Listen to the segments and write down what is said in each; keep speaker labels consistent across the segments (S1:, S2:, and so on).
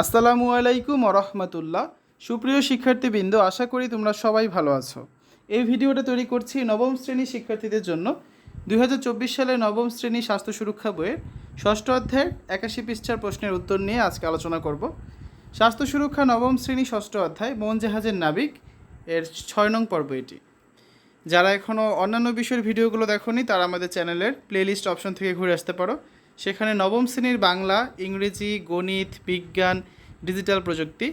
S1: আসসালামু আলাইকুম রহমতুল্লাহ। সুপ্রিয় শিক্ষার্থীবৃন্দ, আশা করি তোমরা সবাই ভালো আছো। এই ভিডিওটা তৈরি করছি নবম শ্রেণি শিক্ষার্থীদের জন্য। দুই সালে নবম শ্রেণি স্বাস্থ্য সুরক্ষা বইয়ের ষষ্ঠ অধ্যায়ের একাশি পৃষ্ঠার প্রশ্নের উত্তর নিয়ে আজকে আলোচনা করব। স্বাস্থ্য সুরক্ষা নবম শ্রেণি ষষ্ঠ অধ্যায় মন জাহাজের নাবিক এর ছয় নং পর্ব এটি। যারা এখনও অন্যান্য বিষয়ের ভিডিওগুলো দেখোনি, তারা আমাদের চ্যানেলের প্লেলিস্ট অপশন থেকে ঘুরে আসতে পারো। সেখানে নবম শ্রেণির বাংলা, ইংরেজি, গণিত, বিজ্ঞান, ডিজিটাল প্রযুক্তি,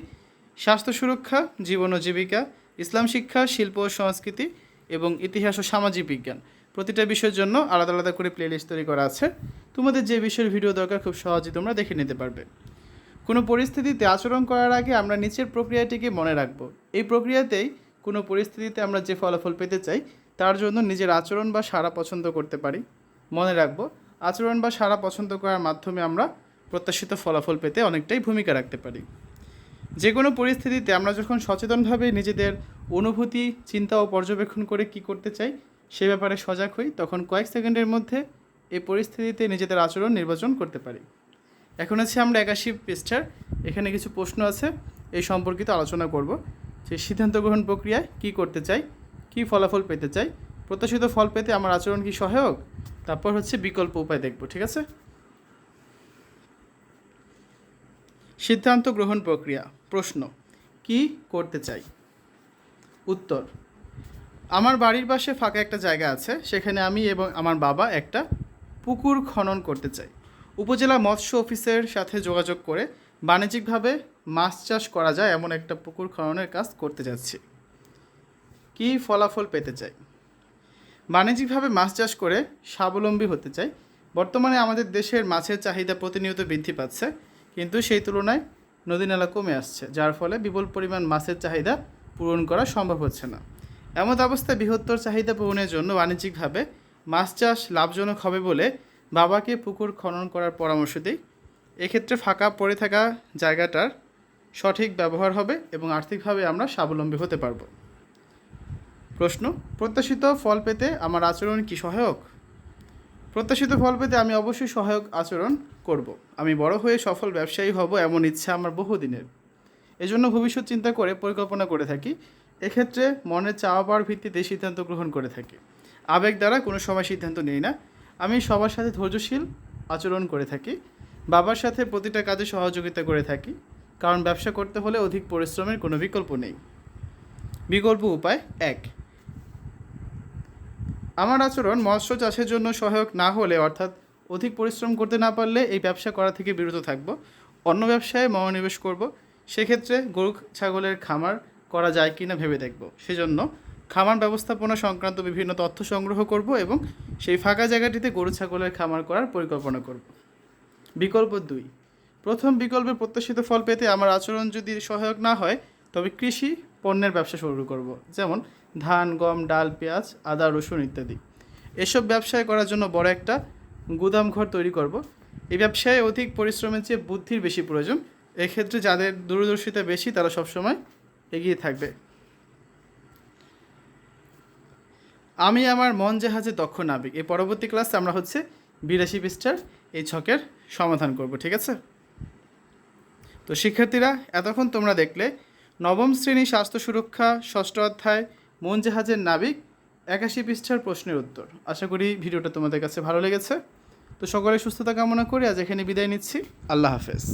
S1: স্বাস্থ্য সুরক্ষা, জীবন ও জীবিকা, ইসলাম শিক্ষা, শিল্প ও সংস্কৃতি এবং ইতিহাস ও সামাজিক বিজ্ঞান। প্রতিটা বিষয়ের জন্য আলাদা আলাদা করে প্লেলিস্ট তৈরি করা আছে। তোমাদের যে বিষয়ের ভিডিও দরকার, খুব সহজেই তোমরা দেখে নিতে পারবে। কোনো পরিস্থিতিতে আচরণ করার আগে আমরা নিচের প্রক্রিয়াটিকে মনে রাখব। এই প্রক্রিয়াতেই কোনো পরিস্থিতিতে আমরা যে ফলাফল পেতে চাই, তার জন্য নিজের আচরণ বা সারা পছন্দ করতে পারি। মনে রাখব আচরণ বা সারা পছন্দ করার মাধ্যমে আমরা প্রত্যাশিত ফলাফল পেতে অনেকটাই ভূমিকা রাখতে পারি। যে কোনো পরিস্থিতিতে আমরা যখন সচেতনভাবে নিজেদের অনুভূতি, চিন্তা ও পর্যবেক্ষণ করে কি করতে চাই, সে ব্যাপারে সজাগ হই, তখন কয়েক সেকেন্ডের মধ্যে এই পরিস্থিতিতে নিজেদের আচরণ নির্বাচন করতে পারি। এখন আছে আমরা একাশি পৃষ্ঠার, এখানে কিছু প্রশ্ন আছে, এই সম্পর্কিত আলোচনা করব। যে সিদ্ধান্ত গ্রহণ প্রক্রিয়ায় কী করতে চাই, কী ফলাফল পেতে চাই, প্রত্যাশিত ফল পেতে আমার আচরণ কি সহায়ক? তারপর হচ্ছে বিকল্প উপায় দেখব, ঠিক আছে? সিদ্ধান্ত গ্রহণ প্রক্রিয়া, প্রশ্ন, কি করতে চাই? উত্তর, আমার বাড়ির পাশে ফাঁকা একটা জায়গা আছে, সেখানে আমি এবং আমার বাবা একটা পুকুর খনন করতে চাই। উপজেলা মৎস্য অফিসের সাথে যোগাযোগ করে বাণিজ্যিকভাবে মাছ চাষ করা যায়, এমন একটা পুকুর খননের কাজ করতে যাচ্ছি। কী ফলাফল পেতে চাই? বাণিজ্যিকভাবে মাছ চাষ করে স্বাবলম্বী হতে চাই। বর্তমানে আমাদের দেশের মাছের চাহিদা প্রতিনিয়ত বৃদ্ধি পাচ্ছে, কিন্তু সেই তুলনায় নদী নালা কমে আসছে, যার ফলে বিপুল পরিমাণ মাছের চাহিদা পূরণ করা সম্ভব হচ্ছে না। এমন অবস্থায় বৃহত্তর চাহিদা পূরণের জন্য বাণিজ্যিকভাবে মাছ চাষ লাভজনক হবে বলে বাবাকে পুকুর খনন করার পরামর্শ দিই। এক্ষেত্রে ফাঁকা পড়ে থাকা জায়গাটার সঠিক ব্যবহার হবে এবং আর্থিকভাবে আমরা স্বাবলম্বী হতে পারব। প্রশ্ন, প্রত্যাশিত ফল পেতে আমার আচরণ কি সহায়ক? প্রত্যাশিত ফল পেতে আমি অবশ্যই সহায়ক আচরণ করব। আমি বড় হয়ে সফল ব্যবসায়ী হব এমন ইচ্ছা আমার বহুদিনের। এজন্য ভবিষ্যৎ চিন্তা করে পরিকল্পনা করে থাকি। এক্ষেত্রে মনের চাওয়া পাওয়ার ভিত্তিতে সিদ্ধান্ত গ্রহণ করে থাকি। আবেগ দ্বারা কোনো সময় সিদ্ধান্ত নিই না। আমি সবার সাথে ধৈর্যশীল আচরণ করে থাকি। বাবার সাথে প্রতিটা কাজে সহযোগিতা করে থাকি। কারণ ব্যবসা করতে হলে অধিক পরিশ্রমের কোনো বিকল্প নেই। বিকল্প উপায় এক আমার আচরণ মৎস্য চাষের জন্য সহায়ক না হলে, অর্থাৎ অধিক পরিশ্রম করতে না পারলে এই ব্যবসা করা থেকে বিরত থাকব। অন্য ব্যবসায় মনোনিবেশ করব। সেক্ষেত্রে গরু, ছাগলের খামার করা যায় কি না ভেবে দেখব। সেজন্য খামার ব্যবস্থাপনা সংক্রান্ত বিভিন্ন তথ্য সংগ্রহ করব এবং সেই ফাঁকা জায়গাটিতে গরু, ছাগলের খামার করার পরিকল্পনা করব। বিকল্প দুই। প্রথম বিকল্পে প্রত্যাশিত ফল পেতে আমার আচরণ যদি সহায়ক না হয়, তবে কৃষি পণ্যের ব্যবসা শুরু করব। যেমন ধান, গম, ডাল, পেঁয়াজ, আদা, রসুন ইত্যাদি। এসব ব্যবসায় করার জন্য বড় একটা গুদাম ঘর তৈরি করব। এই ব্যবসায় অধিক পরিশ্রমের চেয়ে বুদ্ধির বেশি প্রয়োজন। এক্ষেত্রে যাদের দূরদর্শিতা বেশি, তারা সবসময় এগিয়ে থাকবে। আমি আমার মন জাহাজে দক্ষ নাবিক। এই পরবর্তী ক্লাসে আমরা হচ্ছে বিরাশি পৃষ্ঠার এই ছকের সমাধান করব, ঠিক আছে? তো শিক্ষার্থীরা, এতক্ষণ তোমরা দেখলে নবম শ্রেণি স্বাস্থ্য সুরক্ষা, ষষ্ঠ অধ্যায় মন জাহাজের নাবিক, একাশি পৃষ্ঠার প্রশ্নের উত্তর। আশা করি ভিডিওটা তোমাদের কাছে ভালো লেগেছে। তো সকলে সুস্থতা কামনা করি, আজ এখানে বিদায় নিচ্ছি। আল্লাহ হাফেজ।